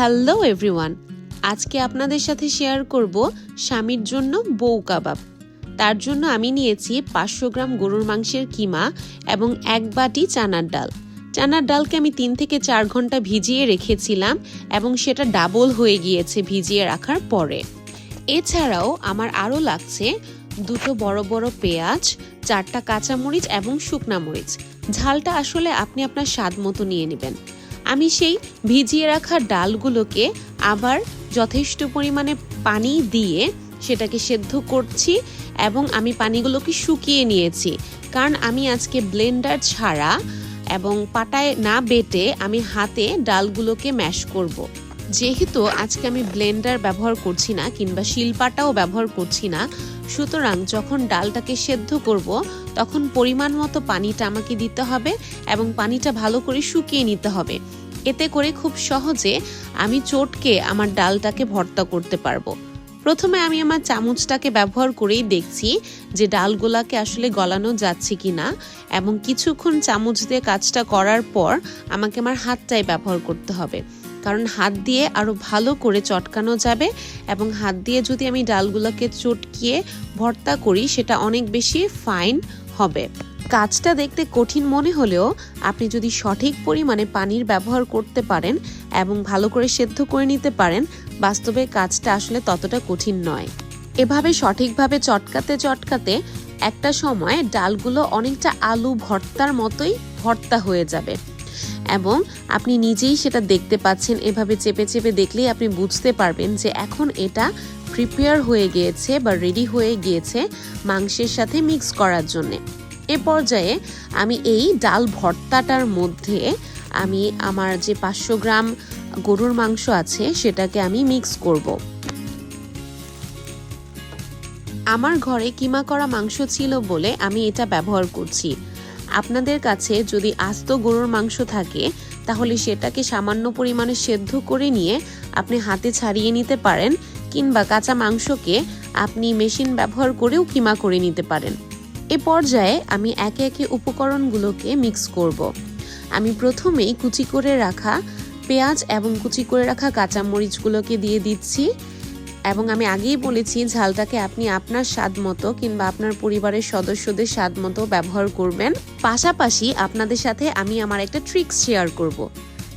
Hello everyone, আজকে আপনাদের সাথে শেয়ার করব স্বামীর জন্য বউ কাবাব। তার জন্য আমি নিয়েছি পাঁচশো গ্রাম গরুর মাংসের কিমা এবং এক বাটি চানার ডাল। চানার ডালকে আমি তিন থেকে চার ঘণ্টা ভিজিয়ে রেখেছিলাম এবং সেটা ডাবল হয়ে গিয়েছে ভিজিয়ে রাখার পরে। এছাড়াও আমার আরও লাগছে দুটো বড় বড় পেঁয়াজ, চারটা কাঁচামরিচ এবং শুকনা মরিচ। ঝালটা আসলে আপনি আপনার স্বাদ মতো নিয়ে নেবেন। আমি সেই ভিজিয়ে রাখা ডালগুলোকে আবার যথেষ্ট পরিমাণে পানি দিয়ে সেটাকে সেদ্ধ করছি এবং আমি পানিগুলোকে শুকিয়ে নিয়েছি কারণ আমি আজকে ব্লেন্ডার ছাড়া এবং পাটায় না বেটে আমি হাতে ডালগুলোকে ম্যাশ করব। যেহেতু আজকে আমি ব্লেন্ডার ব্যবহার করছি না কিংবা শিলপাটাও ব্যবহার করছি না, সুতরাং যখন ডালটাকে সেদ্ধ করব, তখন পরিমাণ মতো পানিটা আমাকে দিতে হবে এবং পানিটা ভালো করে শুকিয়ে নিতে হবে এতে করে খুব সহজে আমি চটকে আমার ডালটাকে ভর্তা করতে পারব। প্রথমে আমি আমার চামচটাকে ব্যবহার করেই দেখছি যে ডালগুলাকে আসলে গলানো যাচ্ছে কি না এবং কিছুক্ষণ চামচ দিয়ে কাজটা করার পর আমাকে আমার হাতটাই ব্যবহার করতে হবে। কারণ হাত দিয়ে আরও ভালো করে চটকানো যাবে এবং হাত দিয়ে যদি আমি ডালগুলোকে চটকিয়ে ভর্তা করি সেটা অনেক বেশি ফাইন হবে। কাজটা দেখতে কঠিন মনে হলেও আপনি যদি সঠিক পরিমাণে পানির ব্যবহার করতে পারেন এবং ভালো করে সেদ্ধ করে নিতে পারেন, বাস্তবে কাজটা আসলে ততটা কঠিন নয়। এভাবে সঠিকভাবে চটকাতে চটকাতে একটা সময় ডালগুলো অনেকটা আলু ভর্তার মতোই ভর্তা হয়ে যাবে। এবং আপনি নিজেই সেটা দেখতে পাচ্ছেন, এভাবে চেপে চেপে দেখলেই আপনি বুঝতে পারবেন যে এখন এটা প্রিপেয়ার হয়ে গিয়েছে বা রেডি হয়ে গিয়েছে মাংসের সাথে মিক্স করার জন্যে। এ পর্যায়ে আমি এই ডাল ভর্তাটার মধ্যে আমি আমার যে পাঁচশো গ্রাম গরুর মাংস আছে সেটাকে আমি মিক্স করব। আমার ঘরে কিমা করা মাংস ছিল বলে আমি এটা ব্যবহার করছি। আপনাদের কাছে যদি আস্ত গরুর মাংস থাকে, তাহলে সেটাকে সামান্য পরিমাণে সেদ্ধ করে নিয়ে আপনি হাতে ছাড়িয়ে নিতে পারেন, কিংবা কাঁচা মাংসকে আপনি মেশিন ব্যবহার করেও কিমা করে নিতে পারেন। এ পর্যায়ে আমি একে একে উপকরণগুলোকে মিক্স করব। আমি প্রথমেই কুচি করে রাখা পেঁয়াজ এবং কুচি করে রাখা কাঁচামরিচগুলোকে দিয়ে দিচ্ছি এবং আমি আগেই বলেছি ঝালটাকে আপনি আপনার স্বাদ মতো কিংবা আপনার পরিবারের সদস্যদের স্বাদ মতো ব্যবহার করবেন পাশাপাশি আপনাদের সাথে আমি আমার একটা ট্রিক্স শেয়ার করব।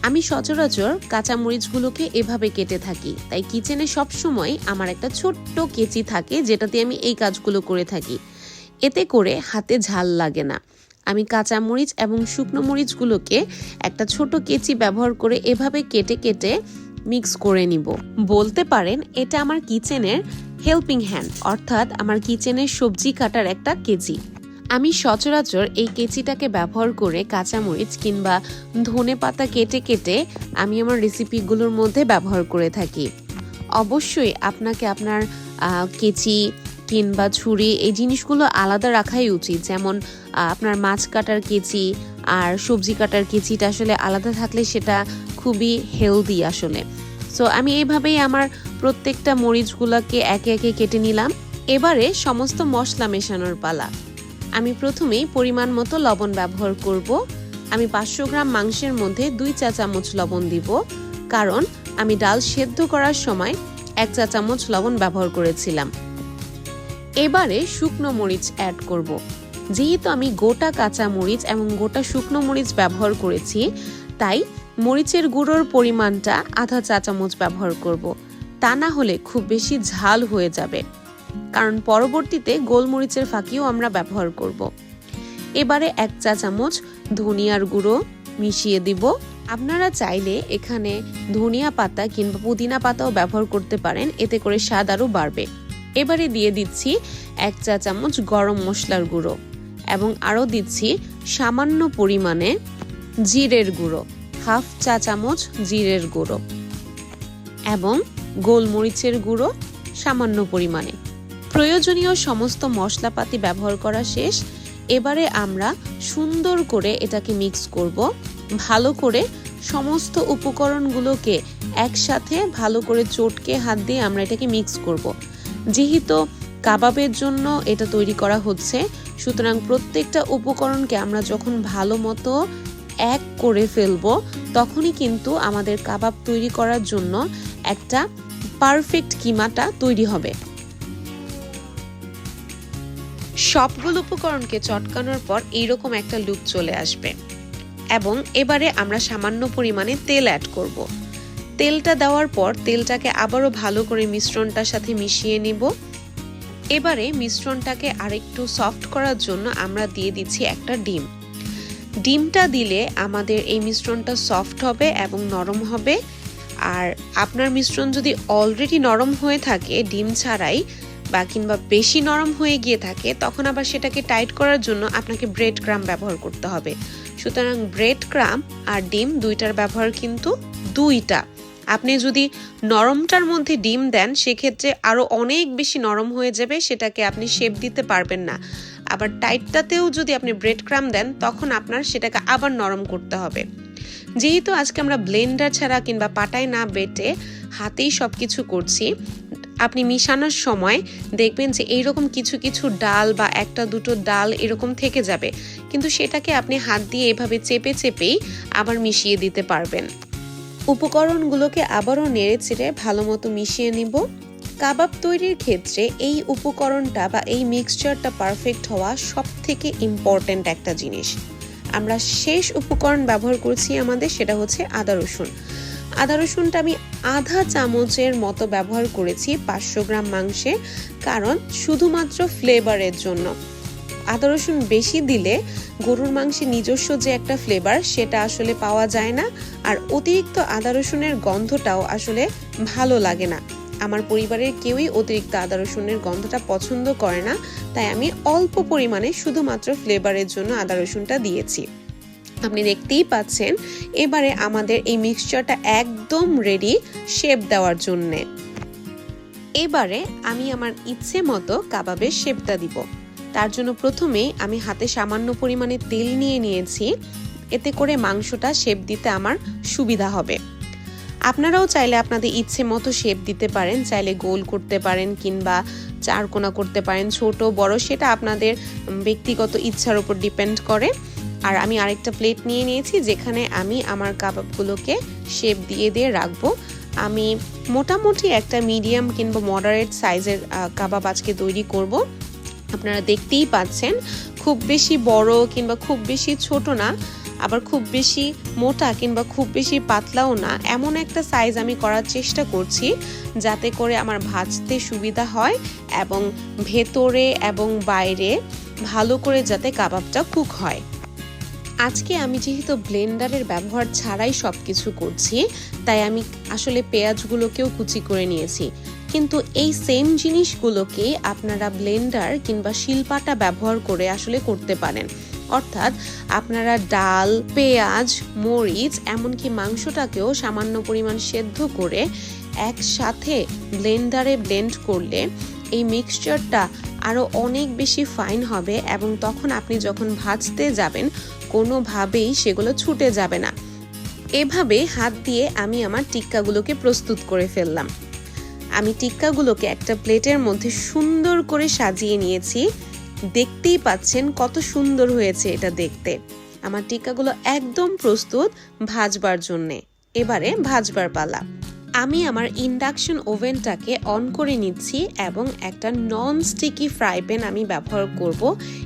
আমি সচরাচর কাঁচামরিচগুলোকে এভাবে কেটে থাকি, তাই কিচেনে সবসময় আমার একটা ছোট্ট কেচি থাকে যেটাতে আমি এই কাজগুলো করে থাকি এতে করে হাতে ঝাল লাগে না। আমি কাঁচা মরিচ এবং শুকনো মরিচগুলোকে একটা ছোট কেচি ব্যবহার করে এভাবে কেটে কেটে মিক্স করে নিব। বলতে পারেন এটা আমার কিচেনের হেল্পিং হ্যান্ড, অর্থাৎ আমার কিচেনের সবজি কাটার একটা কেজি আমি সচরাচর এই কেচিটাকে ব্যবহার করে কাঁচামরিচ কিংবা ধনে পাতা কেটে কেটে আমি আমার রেসিপিগুলোর মধ্যে ব্যবহার করে থাকি। অবশ্যই আপনাকে আপনার কেচি কিংবা ছুরি, এই জিনিসগুলো আলাদা রাখাই উচিত। যেমন আপনার মাছ কাটার কেচি আর সবজি কাটার কেচিটা আসলে আলাদা থাকলে সেটা খুবই হেলদি আসলে। সো, আমি এইভাবেই আমার প্রত্যেকটা মরিচগুলোকে একে একে কেটে নিলাম। এবারে সমস্ত মশলা মেশানোর পালা। আমি প্রথমেই পরিমাণ মতো লবণ ব্যবহার করব। আমি পাঁচশো গ্রাম মাংসের মধ্যে দুই চা চামচ লবণ দিব। কারণ, আমি ডাল সেদ্ধ করার সময় এক চা চামচ লবণ ব্যবহার করেছিলাম। এবারে শুকনো মরিচ অ্যাড করব। যেহেতু আমি গোটা কাঁচা মরিচ এবং গোটা শুকনো মরিচ ব্যবহার করেছি, তাই মরিচের গুঁড়োর পরিমাণটা আধা চা চামচ ব্যবহার করব। তা না হলে খুব বেশি ঝাল হয়ে যাবে কারণ পরবর্তীতে গোলমরিচের ফাঁকিও আমরা ব্যবহার করব। এবারে এক চা চামচ ধনিয়ার গুঁড়ো মিশিয়ে দিব আপনারা চাইলে এখানে ধনিয়া পাতা কিংবা পুদিনা পাতাও ব্যবহার করতে পারেন, এতে করে স্বাদ আরও বাড়বে এবারে দিয়ে দিচ্ছি এক চা চামচ গরম মশলার গুঁড়ো এবং আরও দিচ্ছি সামান্য পরিমাণে জিরের গুঁড়ো, হাফ চা চামচ জিরের গুঁড়ো এবং গোলমরিচের গুঁড়ো সামান্য পরিমাণে। প্রয়োজনীয় সমস্ত মশলাপাতি ব্যবহার করা শেষ। এবারে আমরা সুন্দর করে এটাকে মিক্স করব। ভালো করে সমস্ত উপকরণগুলোকে একসাথে ভালো করে চটকে হাত দিয়ে আমরা এটাকে মিক্স করব। যেহেতু কাবাবের জন্য এটা তৈরি করা হচ্ছে, সুতরাং প্রত্যেকটা উপকরণকে আমরা যখন ভালো মতো এক করে ফেলব, তখনই কিন্তু আমাদের কাবাব তৈরি করার জন্য একটা পারফেক্ট কিমাটা তৈরি হবে সবগুলো উপকরণকে চটকানোর পর এইরকম একটা লুক চলে আসবে এবং এবারে আমরা সামান্য পরিমাণে তেল অ্যাড করব। তেলটা দেওয়ার পর তেলটাকে আবারও ভালো করে মিশ্রণটার সাথে মিশিয়ে নিব। এবারে মিশ্রণটাকে আরেকটু সফট করার জন্য আমরা দিয়ে দিচ্ছি একটা ডিম। ডিমটা দিলে আমাদের এই মিশ্রণটা সফট হবে এবং নরম হবে। আর আপনার মিশ্রণ যদি অলরেডি নরম হয়ে থাকে ডিম ছাড়াই বা কিংবা বেশি নরম হয়ে গিয়ে থাকে, তখন আবার সেটাকে টাইট করার জন্য আপনাকে ব্রেড ক্রাম ব্যবহার করতে হবে। সুতরাং ব্রেড ক্রাম আর ডিম দুইটার ব্যবহার কিন্তু দুইটা। আপনি যদি নরমটার মধ্যে ডিম দেন, সেক্ষেত্রে আরও অনেক বেশি নরম হয়ে যাবে, সেটাকে আপনি শেপ দিতে পারবেন না। আবার টাইটটাতেও যদি আপনি ব্রেড ক্রাম দেন, তখন আপনার সেটাকে আবার নরম করতে হবে। যেহেতু আজকে আমরা ব্লেন্ডার ছাড়া কিংবা পাটায় না বেটে হাতেই সব কিছু করছি, আপনি মিশানোর সময় দেখবেন যে এইরকম কিছু কিছু ডাল বা একটা দুটো ডাল এরকম থেকে যাবে। কিন্তু সেটাকে আপনি হাত দিয়ে এভাবে চেপে, চেপেই আবার মিশিয়ে দিতে পারবেন। উপকরণগুলোকে আবারও নেড়ে চেড়ে ভালো মতো মিশিয়ে নিব। কাবাব তৈরির ক্ষেত্রে এই উপকরণটা বা এই মিক্সচারটা পারফেক্ট হওয়া সব থেকে ইম্পর্ট্যান্ট একটা জিনিস। আমরা শেষ উপকরণ ব্যবহার করছি আমাদের, সেটা হচ্ছে আদা রসুন। আদা রসুনটা আমি আধা চামচের মতো ব্যবহার করেছি পাঁচশো গ্রাম মাংসে, কারণ শুধুমাত্র ফ্লেভারের জন্য। আদা রসুন বেশি দিলে গরুর মাংসে নিজস্ব যে একটা ফ্লেভার সেটা আসলে পাওয়া যায় না। আর অতিরিক্ত আদা রসুনের গন্ধটাও আসলে ভালো লাগে না। আমার পরিবারের কেউই অতিরিক্ত আদা রসুনের গন্ধটা পছন্দ করে না, তাই আমি অল্প পরিমাণে শুধুমাত্র ফ্লেভারের জন্য আদা রসুনটা দিয়েছি। আপনি দেখতেই পাচ্ছেন, এবারে আমাদের এই মিক্সচারটা একদম রেডি শেপ দেওয়ার জন্যে। এবারে আমি আমার ইচ্ছে মতো কাবাবের শেপটা দিব। তার জন্য প্রথমেই আমি হাতে সামান্য পরিমাণে তেল নিয়ে নিয়েছি। এতে করে মাংসটা শেপ দিতে আমার সুবিধা হবে। আপনারাও চাইলে আপনাদের ইচ্ছে মতো শেপ দিতে পারেন, চাইলে গোল করতে পারেন কিংবা চারকোনা করতে পারেন, ছোট, বড়, সেটা আপনাদের ব্যক্তিগত ইচ্ছার উপর ডিপেন্ড করে। আর আমি আরেকটা প্লেট নিয়ে নিয়েছি, যেখানে আমি আমার কাবাবগুলোকে শেপ দিয়ে দিয়ে রাখব। আমি মোটামুটি একটা মিডিয়াম কিংবা মডারেট সাইজের কাবাব আজকে তৈরি করব। আপনারা দেখতেই পাচ্ছেন, খুব বেশি বড় কিংবা খুব বেশি ছোট না, আবার খুব বেশি মোটা কিংবা খুব বেশি পাতলাও না, এমন একটা সাইজ আমি করার চেষ্টা করছি যাতে করে আমার ভাজতে সুবিধা হয় এবং ভেতরে এবং বাইরে ভালো করে যাতে কাবাবটা কুক হয়। আজকে আমি যেহেতু ব্লেন্ডারের ব্যবহার ছাড়াই সব কিছু করছি, তাই আমি আসলে পেঁয়াজগুলোকেও কুচি করে নিয়েছি। কিন্তু এই সেম জিনিসগুলোকে আপনারা ব্লেন্ডার কিংবা শিলপাটা ব্যবহার করে আসলে করতে পারেন। অর্থাৎ আপনারা ডাল, পেঁয়াজ, মরিচ, এমনকি মাংসটাকেও সামান্য পরিমাণ সেদ্ধ করে একসাথে ব্লেন্ডারে ব্লেন্ড করলে এই মিক্সচারটা আরও অনেক বেশি ফাইন হবে এবং তখন আপনি যখন ভাজতে যাবেন, কোনোভাবেই সেগুলো ছুটে যাবে না। এভাবে হাত দিয়ে আমি আমার টিক্কাগুলোকে প্রস্তুত করে ফেললাম। আমি টিক্কাগুলোকে একটা প্লেটের মধ্যে সুন্দর করে সাজিয়ে নিয়েছি। দেখতেই পাচ্ছেন কত সুন্দর হয়েছে এটা দেখতে। আমার টিক্কাগুলো একদম প্রস্তুত ভাজবার জন্যে। এবারে ভাজবার পালা। আমি আমার ইন্ডাকশন ওভেনটাকে অন করে নিচ্ছি এবং একটা নন স্টিকি ফ্রাই প্যান আমি ব্যবহার করব।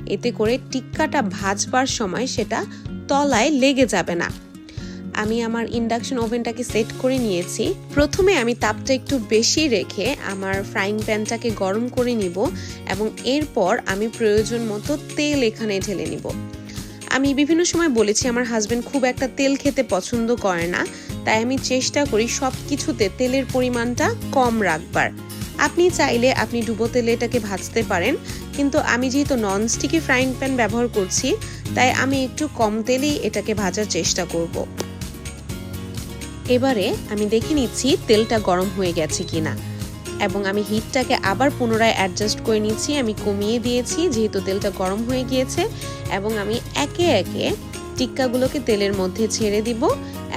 এতে করে টিক্কাটা ভাজবার সময় সেটা তলায় লেগে যাবে না। আমি আমার ইন্ডাকশন ওভেনটাকে সেট করে নিয়েছি। প্রথমে আমি তাপটা একটু বেশি রেখে আমার ফ্রাইং প্যানটাকে গরম করে নিব এবং এরপর আমি প্রয়োজন মতো তেল এখানে ঢেলে নিব। আমি বিভিন্ন সময় বলেছি, আমার হাজব্যান্ড খুব একটা তেল খেতে পছন্দ করে না, তাই আমি চেষ্টা করি সব কিছুতে তেলের পরিমাণটা কম রাখবার। আপনি চাইলে আপনি ডুবো তেলে এটাকে ভাজতে পারেন, কিন্তু আমি যেহেতু ননস্টিকি ফ্রাইং প্যান ব্যবহার করছি, তাই আমি একটু কম তেলেই এটাকে ভাজার চেষ্টা করব। এবারে আমি দেখে নিচ্ছি তেলটা গরম হয়ে গেছে কিনা। এবং আমি হিটটাকে আবার পুনরায় অ্যাডজাস্ট করে নিচ্ছি, আমি কমিয়ে দিয়েছি যেহেতু তেলটা গরম হয়ে গিয়েছে, এবং আমি একে একে টিক্কাগুলোকে তেলের মধ্যে ছেড়ে দিব,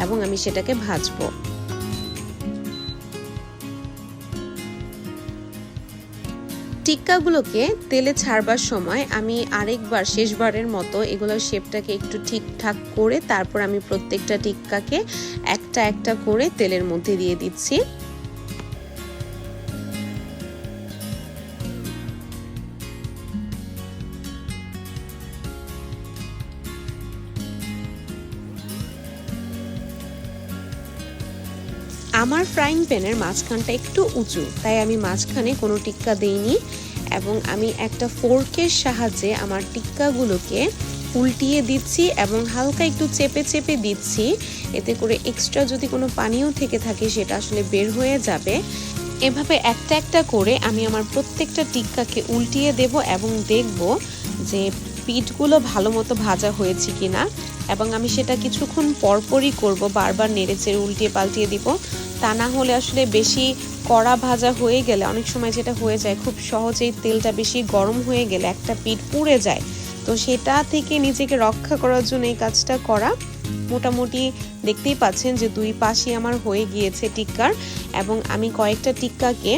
এবং আমি সেটাকে ভাজবো। টিক্কাগুলোকে তেলে ছাড়বার সময় আমি আরেকবার, শেষবারের মতো এগুলোর শেপটাকে একটু ঠিকঠাক করে তারপর আমি প্রত্যেকটা টিক্কাকে একটা একটা করে তেলের মধ্যে দিয়ে দিচ্ছি। আমার ফ্রাইং প্যানের মাঝখানটা একটু উঁচু, তাই আমি মাঝখানে কোনো টিক্কা দিইনি এবং আমি একটা ফোর্কের সাহায্যে আমার টিক্কাগুলোকে উল্টিয়ে দিচ্ছি এবং হালকা একটু চেপে চেপে দিচ্ছি। এতে করে এক্সট্রা যদি কোনো পানিও থেকে থাকে সেটা আসলে বের হয়ে যাবে। এভাবে একটা একটা করে আমি আমার প্রত্যেকটা টিক্কাকে উল্টিয়ে দেব এবং দেখব যে পিঠগুলো ভালো মতো ভাজা হয়েছে কিনা এবং আমি সেটা কিছুক্ষণ পরপরই করব, বারবার নেড়ে চেড়ে উল্টিয়ে পাল্টিয়ে দিব। তা না হলে আসলে বেশি কড়া ভাজা হয়ে গেলে, অনেক সময় যেটা হয়ে যায়, খুব সহজেই তেলটা বেশি গরম হয়ে গেলে একটা পিঠ পুড়ে যায়। তো সেটা থেকে নিজেকে রক্ষা করার জন্য এই কাজটা করা মোটামুটি দেখতেই পাচ্ছেন যে দুই পাশে আমার হয়ে গিয়েছে টিক্কার এবং আমি কয়েকটা টিক্কাকে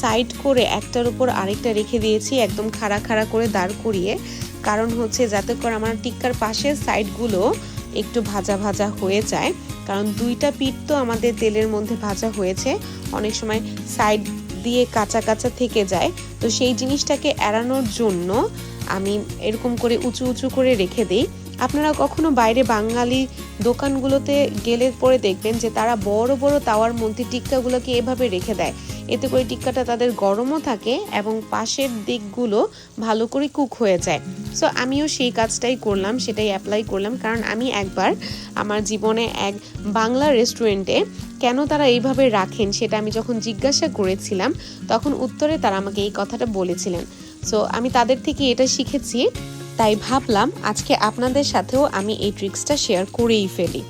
সাইড করে একটার উপর আরেকটা রেখে দিয়েছি, একদম খাড়া খাড়া করে দাঁড় করিয়ে। কারণ হচ্ছে যাতে করে আমার টিক্কার পাশের সাইডগুলো একটু ভাজা ভাজা হয়ে যায়। কারণ দুইটা পিঠ তো আমাদের তেলের মধ্যে ভাজা হয়েছে। অনেক সময় সাইড দিয়ে কাঁচা কাঁচা থেকে যায়। তো সেই জিনিসটাকে এড়ানোর জন্য আমি এরকম করে উঁচু উঁচু করে রেখে দিই। আপনারা কখনো বাইরে বাঙালি দোকানগুলোতে গেলে পরে দেখবেন যে তারা বড় বড় তাওয়ার মধ্যে টিক্কাগুলোকে এভাবে রেখে দেয়। এতে করে টিক্কাটা তাদের গরমও থাকে এবং পাশের দিকগুলো ভালো করে কুক হয়ে যায়। সো আমিও সেই কাজটাই করলাম, সেটাই অ্যাপ্লাই করলাম। কারণ আমি একবার আমার জীবনে এক বাংলা রেস্টুরেন্টে কেন তারা এইভাবে রাখেন সেটা আমি যখন জিজ্ঞাসা করেছিলাম, তখন উত্তরে তারা আমাকে এই কথাটা বলেছিলেন। সো আমি তাদের থেকে এটা শিখেছি, তাই ভাবলাম আজকে আপনাদের সাথেও আমি এই ট্রিক্সটা শেয়ার করেই ফেলি।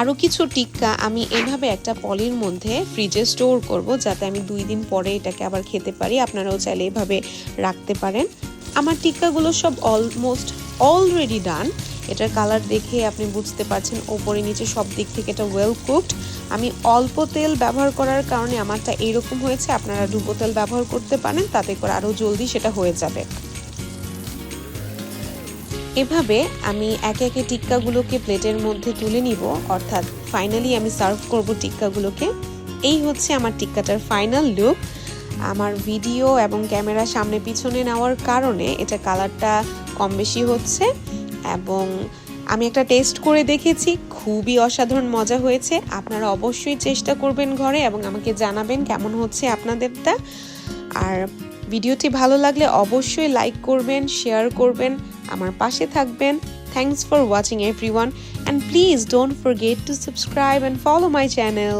আরও কিছু টিক্কা আমি এভাবে একটা পলির মধ্যে ফ্রিজে স্টোর করব যাতে আমি দুই দিন পরে এটাকে আবার খেতে পারি। আপনারাও চাইলে এভাবে রাখতে পারেন। আমার টিক্কাগুলো সব অলমোস্ট অলরেডি ডান এটার কালার দেখে আপনি বুঝতে পারছেন, ওপরে নিচে সব দিক থেকে এটা ওয়েল কুকড আমি অল্প তেল ব্যবহার করার কারণে আমারটা এইরকম হয়েছে, আপনারা ডুবো তেল ব্যবহার করতে পারেন, তাতে করে আরও জলদি সেটা হয়ে যাবে। এভাবে আমি একে একে টিক্কাগুলোকে প্লেটের মধ্যে তুলে নিব। অর্থাৎ ফাইনালি আমি সার্ভ করব টিক্কাগুলোকে। এই হচ্ছে আমার টিক্কাটার ফাইনাল লুক আমার ভিডিও এবং ক্যামেরা সামনে পিছনে নেওয়ার কারণে এটা কালারটা কম বেশি হচ্ছে এবং আমি একটা টেস্ট করে দেখেছি। খুবই অসাধারণ মজা হয়েছে। আপনারা অবশ্যই চেষ্টা করবেন ঘরে এবং আমাকে জানাবেন কেমন হচ্ছে আপনাদেরটা। আর ভিডিওটি ভালো লাগলে অবশ্যই লাইক করবেন শেয়ার করবেন, আমার পাশে থাকবেন। Thanks for watching every one and please don't forget to subscribe and follow my channel